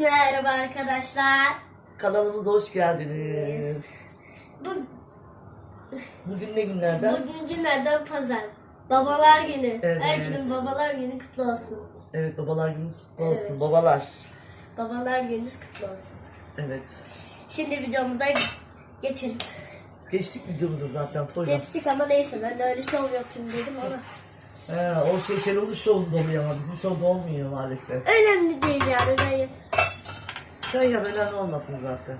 merhaba arkadaşlar. Kanalımıza hoş geldiniz. Bu, Bugün ne günlerden? bugün günlerden pazar. Babalar günü. Evet. Herkesin babalar günü kutlu olsun. Evet babalar gününüz kutlu olsun. Evet. Babalar. Babalar gününüz kutlu olsun. Evet. Şimdi videomuza geçelim. Geçtik videomuza zaten Poyraz. Geçtik ama neyse ben öyle şov yapayım dedim ama. He, o şey Şenol'un şovunda oluyor ama bizim şovda olmuyor maalesef. Önemli değil yani ben yaparım. Sen ya önemli olmasın zaten.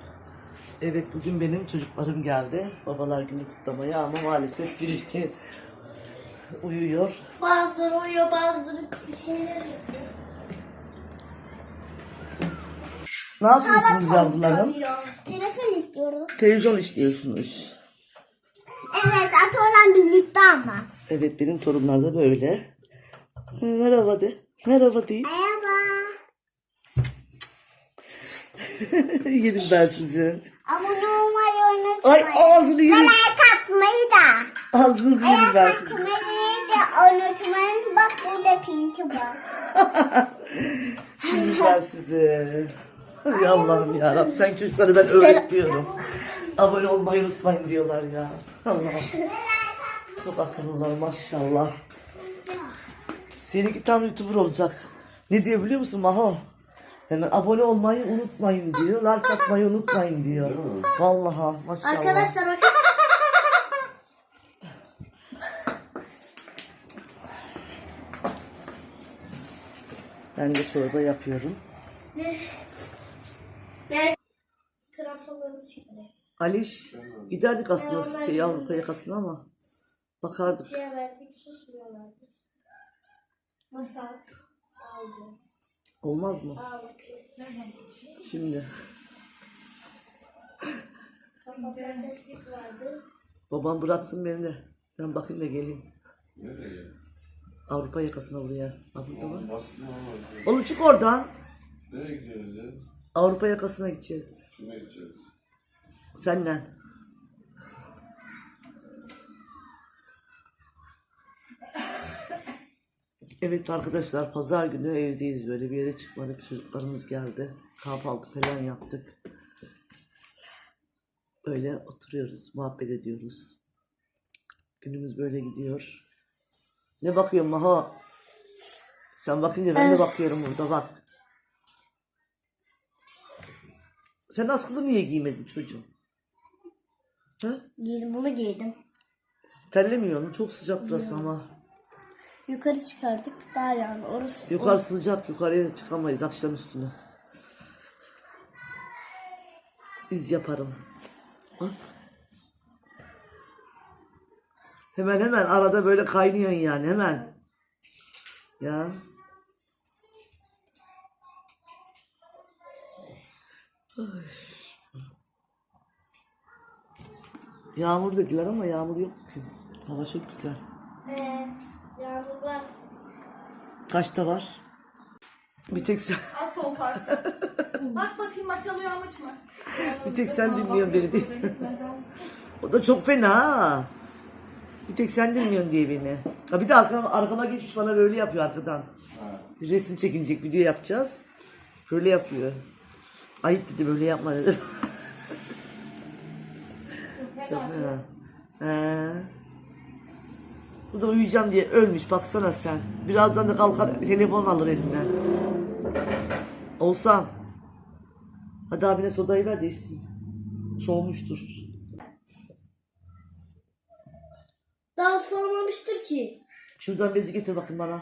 Evet bugün benim çocuklarım geldi. Babalar günü kutlamaya ama maalesef biri uyuyor. Bazıları uyuyor bazıları bir şeyler yapıyor. Ne yapıyorsunuz yavrularım? Telefon istiyoruz. Televizyon işliyorsunuz. Evet Ato'yla birlikte ama. Evet benim torunlar da böyle. Merhaba de. Merhaba de. Merhaba. Yedim ben sizi. Abone olmayı unutmayın. Ay ağzını yedim. Ve like atmayı da. Ağzınızı yedim ben sizi. atmayı da unutmayın. Bak burada pinti var. Yedim ben sizi. Ay Allah'ım yarabbim sen çocukları ben öğretiyorum. Abone olmayı unutmayın diyorlar ya. Allah'ım. Çok akıllılar maşallah. Seninki tam YouTuber olacak. Ne diyor biliyor musun Maho? Hemen abone olmayı unutmayın diyor. Like atmayı unutmayın diyor. Vallahi maşallah. Arkadaşlar bakın. Ben de çorba yapıyorum. Kramponlarımı çıkarayım. Aliş giderdik aslında şey Avrupa yakasına ama bakardık. Şeye verdik susmuyorlardı. Masal aldı. Olmaz mı? Şimdi babam bıraksın beni de. Ben bakayım da geleyim. Nereye? Avrupa yakasına buraya. Ha burada var. Baskın olmaz. Oğlum çık oradan. Nereye gidiyoruz ya? Avrupa yakasına gideceğiz. Kime gideceğiz? Senden. Evet arkadaşlar pazar günü evdeyiz böyle. Bir yere çıkmadık çocuklarımız geldi. Kahvaltı falan yaptık. Böyle oturuyoruz muhabbet ediyoruz. Günümüz böyle gidiyor. Ne bakıyorsun Maho? Sen bakınca ben de bakıyorum burada bak. Sen askılı niye giymedin çocuğum? Ha? Giydim bunu giydim. Terlemiyor mu? Çok sıcak burası ama. Yukarı çıkardık. Daha yani orası. Yukarı sıcak, yukarıya çıkamayız akşam üstüne. İz yaparım. Bak. Hemen hemen arada böyle kaynıyorsun yani hemen. Ya. Ay. Yağmur dediler ama yağmur yok bugün. Hava çok güzel. Ee, yağmur var. Kaçta var? Bir tek sen, At o parça. Bak bakayım maç alıyor amaç mı? bir tek sen dinliyorsun beni. O da çok fena ha. Bir tek sen dinliyorsun diye beni. Ha bir de arkama, arkama geçmiş bana böyle yapıyor arkadan. Resim çekinecek, video yapacağız. Böyle yapıyor. Ayıp dedi böyle yapma dedim. Çok fena. He. Bu da uyuyacağım diye ölmüş baksana sen. Birazdan da kalkar telefon alır elinden. Olsan. Hadi abine sodayı ver de içsin. Soğumuştur. Daha soğumamıştır ki. Şuradan bezi getir bakayım bana.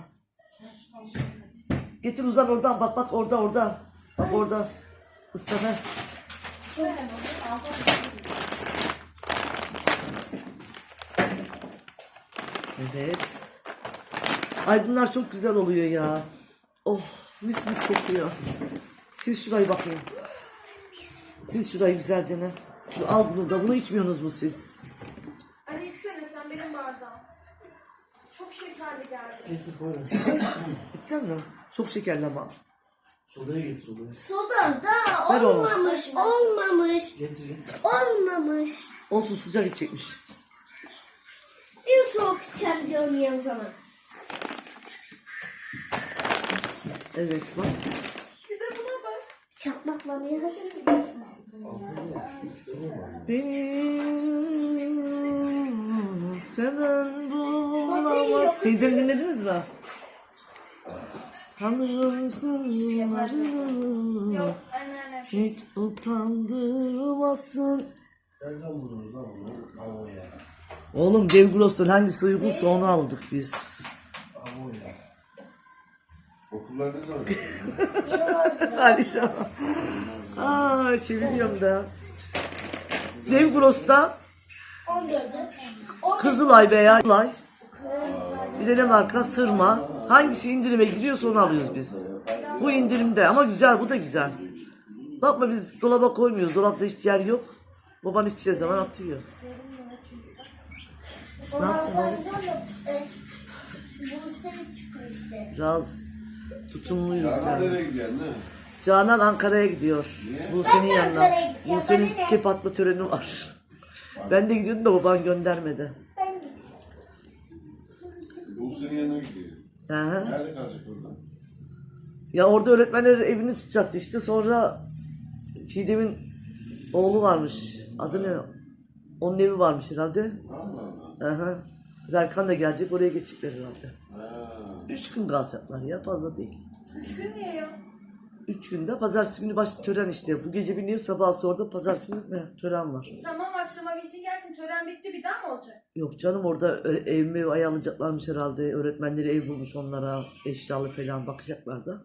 Getir uzan oradan bak bak orada orada. Bak orada. Islat Evet. Ay bunlar çok güzel oluyor ya. Oh mis mis kokuyor. Sil şurayı bakayım. Sil şurayı güzelce ne. Şu al bunu da bunu içmiyorsunuz mu siz? Ali içsene sen benim bardağım. Çok şekerli geldi. Getir koyalım. İçecek misin? Çok şekerli ama. Sodaya git sodaya. Soda Ver onu. olmamış, olmamış, Getir getir. olmamış. Olsun sıcak içecekmiş. Bir soğuk içeceğim diyorum sana. Evet bak. Bir de buna bak. Çakmakla. Beni seven bulamaz. Teyzemi dinlediniz mi? Tanrım sırlarını hiç utandırmasın. Nereden buldunuz lan bunu? Avo ya. Oğlum Dev Gross'tan hangisi uygunsa onu aldık biz. Avo ya. Okullar ne zaman? Alişan. Aa çeviriyorum da. Dev Gross'ta 14'e. Kızılay veya Kızılay. Bir de ne marka? Sırma. Hangisi indirime gidiyorsa onu alıyoruz biz. Bu indirimde ama güzel bu da güzel. Bakma biz dolaba koymuyoruz. Dolapta hiç yer yok. Baban hiçbir zaman atıyor. Ne yapacaksın oğlum? Bu sene çıkıyor işte. Biraz tutumluyuz Canan yani. nereye gidiyorsun lan? Canan Ankara'ya gidiyor. Bu senin yanına. Ankara'ya gideceğim. Bu senin Ben de. tike atma töreni var. Ben de gidiyordum da baban göndermedi. Ben gideceğim. Bu senin yanına gidiyor. Hı. Nerede kalacak orada? Ya orada öğretmenler evini tutacaktı işte. Sonra Çiğdem'in oğlu varmış. Adı ne? Onun evi varmış herhalde. Allah Allah. Aha. Berkan da gelecek oraya geçecekler herhalde. Ha. Üç gün kalacaklar ya fazla değil. Üç gün niye ya? Üç günde pazartesi günü baş tören işte. Bu gece biniyor sabah orada pazartesi günü ne, tören var. Tamam akşama bilsin gelsin. Tören bitti bir daha mı olacak? Yok canım orada ö- ev mi ayarlayacaklarmış herhalde. Öğretmenleri ev bulmuş onlara eşyalı falan bakacaklar da.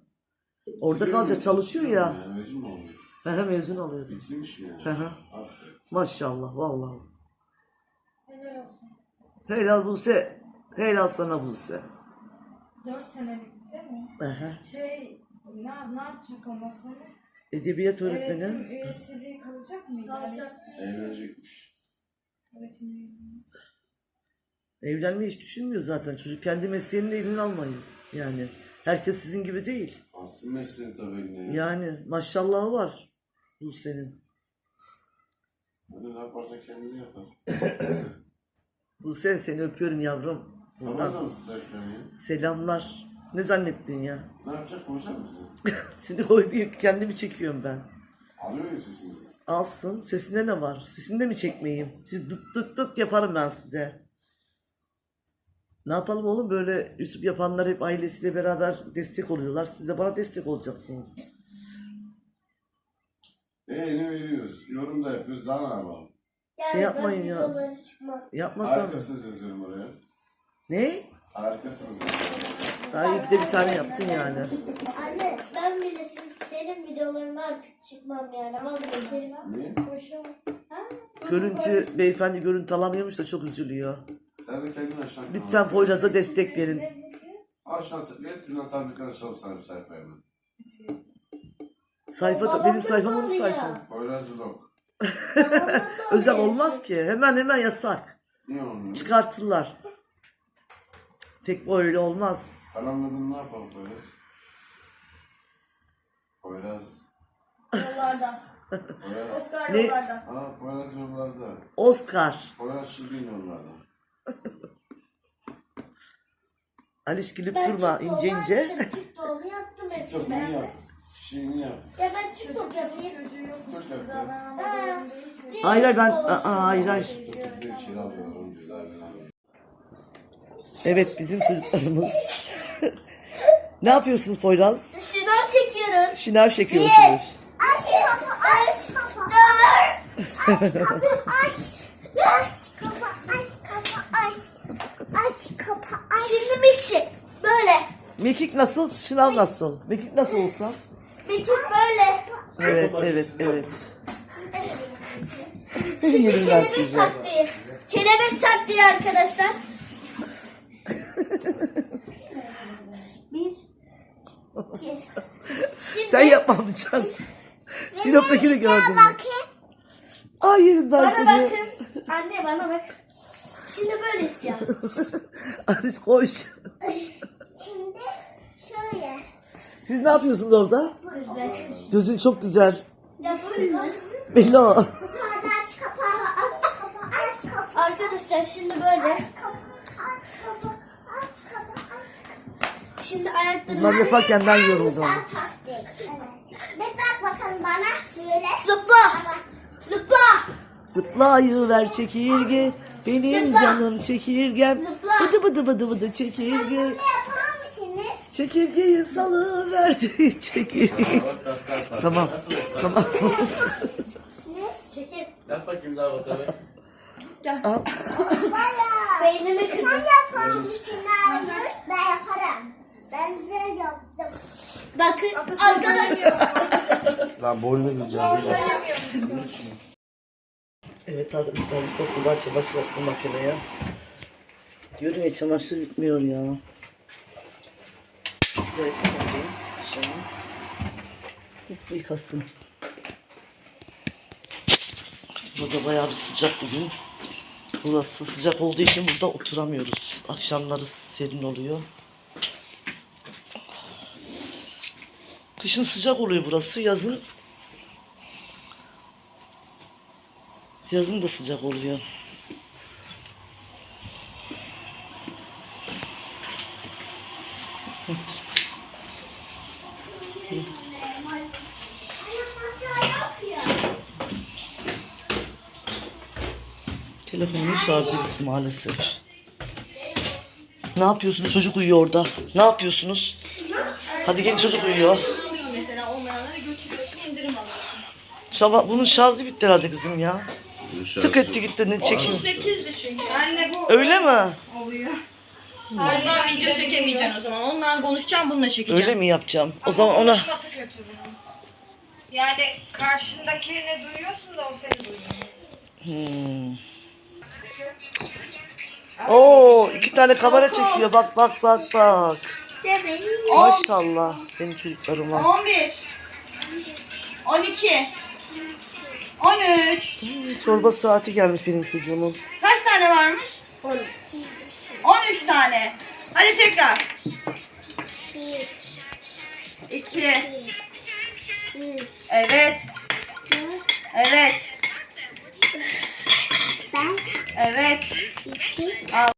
Orada kalacak çalışıyor ya. Yani mezun mu olmuş? He mezun oluyor. Bitirmiş mi yani? Hı hı. Aferin. Maşallah vallahi. Helal olsun. Helal Buse. Helal sana Buse. 4 senelik değil mi? Aha. Şey ne, ne yapacak ondan sonra? Edebiyat Öğretim öğretmeni. üyesiliği kalacak mıydı? Kalacak. Evlenecekmiş. Öğretim üyeliği. Evlenmeyi hiç düşünmüyor zaten. Çocuk kendi mesleğinin de eline almayı. Yani herkes sizin gibi değil. Aslında mesleğin tabii eline. ya. Yani maşallahı var Buse'nin. Hani ne yaparsa kendini yapar. Buse seni öpüyorum yavrum. Tamam Buradan da mısın sen şu an ya? selamlar. Ne zannettin ya? Ne yapacak? Konuşacak mısın? Seni koymayıp kendimi çekiyorum ben. Alıyor ya sesinizi. Alsın. Sesinde ne var? Sesinde mi çekmeyeyim? Siz dıt dıt dıt yaparım ben size. Ne yapalım oğlum böyle üslup yapanlar hep ailesiyle beraber destek oluyorlar. Siz de bana destek olacaksınız. Ee ne veriyoruz? Yorum da yapıyoruz. Daha ne yapalım? Şey yapmayın ya. videoları çıkmak. Yapmasam. Harikasınız yazıyorum oraya. Ne? Harikasınız. Daha iyi ki de bir tane yaptın yani. Anne ben bile siz, senin videolarına artık çıkmam yani. Vazgeçerim. Niye? Görüntü, beyefendi görüntü alamıyormuş da çok üzülüyor. Sen de kendin aşağı Lütfen Poyraz'a destek verin. Aşağı tıklayıp Tinan tabii açalım sana bir sayfa hemen. Sayfa benim sayfam onun sayfam. Poyraz Vlog. Özel olmaz ki. Hemen hemen yasak. Niye olmuyor? Çıkartırlar. Tek öyle olmaz. Kanalın adını ne yapalım Poyraz? Poyraz. Yollarda. Poyraz. Oscar Ne? yollarda. Aa Poyraz yollarda. Oscar. Poyraz çılgın yollarda. Aliş gülüp durma ince ince. TikTok'u yaptım Çok eskiden. yap. Şeyini yap. Ya ben TikTok yapayım. Çocuğu yokmuş gibi davranamadım. Hayır hayır ben aa, hayır hayır. Bir de içeri alıyorlar onu cezaevine alıyorlar. Evet bizim çocuklarımız. ne yapıyorsunuz Poyraz? Şınav çekiyoruz. Şınav çekiyorsunuz. Aç kapı aç kapı. Dur. Aç kapı aç. Aç kapı aç kapı aç. Aç kapı aç. Şimdi milkshake. Böyle. Mekik nasıl? Şınav nasıl? Mekik nasıl olsa? Milkshake böyle. Evet evet evet. Ben Kelebek size. taktiği. Kelebek taktiği arkadaşlar. Bir. iki. Şimdi Sen yapmayacaksın. Sinop'takini gördüm. Bakayım. Ay yerim ben bana seni. bakın. Anne bana bak. Şimdi böyle istiyor. Aliş koş. Şimdi şöyle. Siz ne yapıyorsunuz orada? Gözün çok güzel. Kapı. Arkadaşlar şimdi böyle. Şimdi ayaklarımı Bunları yaparken ben yoruldum. Bir bak bakalım böyle. Zıpla. Zıpla. Zıplayıver çekirge. Benim Zıpla. canım çekirgem. Zıpla. Bıdı bıdı bıdı bıdı çekirge. Bunu yapar mısınız? Çekirgeyi tamam. Tamam. Çekil. Yap bakayım daha bakalım. Al. Beynimi Sen yapar mısın Armut? Ben yaparım. Ben de yaptım. Bakın arkadaşlar. Lan boynuna gireceğim. Evet arkadaşlar bu tostu başla başlattım makineye. Diyorum ya çamaşır bitmiyor ya. Bu yıkasın. Burada bayağı bir sıcak bugün. Burası sıcak olduğu için burada oturamıyoruz. Akşamları serin oluyor. Kışın sıcak oluyor burası. Yazın Yazın da sıcak oluyor. Evet. Telefonumun şarjı bitti maalesef. Ne yapıyorsunuz? Çocuk uyuyor orada. Ne yapıyorsunuz? Hadi gelin çocuk uyuyor. Şaba, bunun şarjı bitti herhalde kızım ya. Tık etti gitti ne çekeyim. 8'di çünkü. Anne bu Öyle mi? Oluyor. Ondan video çekemeyeceksin o zaman. Ondan konuşacağım bununla çekeceğim. Öyle mi yapacağım? O zaman ona Nasıl kötü bunun? Yani karşındakini duyuyorsun da o seni duyuyor. Hmm. Oo, iki tane kamera çekiyor. Bak bak bak bak. Maşallah benim çocuklarıma. 11 12 13 Hmm, Çorba saati gelmiş benim çocuğumun. Kaç tane varmış? 13 tane. Hadi tekrar. 2 Evet. Evet. Ben Evet. iki, Al.